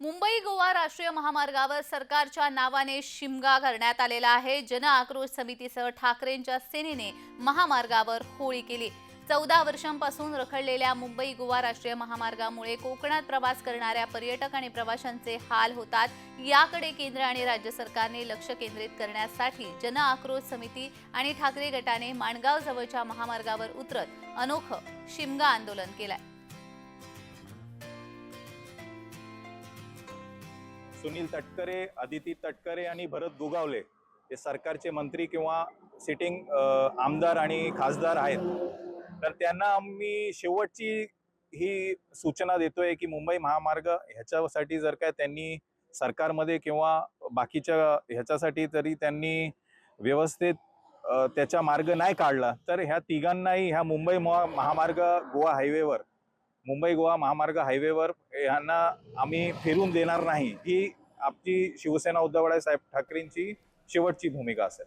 मुंबई गोवा राष्ट्रीय महामार्गावर सरकारच्या नावाने शिमगा करण्यात आलेला आहे. जन आक्रोश समितीसह ठाकरेंच्या सेनेने महामार्गावर होळी केली. चौदा वर्षांपासून रखडलेल्या मुंबई गोवा राष्ट्रीय महामार्गामुळे कोकणात प्रवास करणाऱ्या पर्यटक आणि प्रवाशांचे हाल होतात. याकडे केंद्र आणि राज्य सरकारने लक्ष केंद्रित करण्यासाठी जन आक्रोश समिती आणि ठाकरे गटाने माणगाव जवळच्या महामार्गावर उतरत अनोखं शिमगा आंदोलन केलंय. सुनील तटकरे आदिती तटकरे आणि भरत दुगावले हे सरकारचे मंत्री किंवा सिटिंग आमदार आणि खासदार आहेत. तर त्यांना आम्ही शेवटची ही सूचना देतोय की मुंबई महामार्ग ह्याच्यासाठी जर काय त्यांनी सरकारमध्ये किंवा बाकीच्या ह्याच्यासाठी तरी त्यांनी व्यवस्थित त्याचा मार्ग नाही काढला तर ह्या तिघांनाही ह्या मुंबई महामार्ग गोवा हायवेवर मुंबई गोवा महामार्ग हायवेवर यांना आम्ही फिरून देणार नाही ही आपली शिवसेना उद्धव साहेब ठाकरेंची शेवटची भूमिका असेल.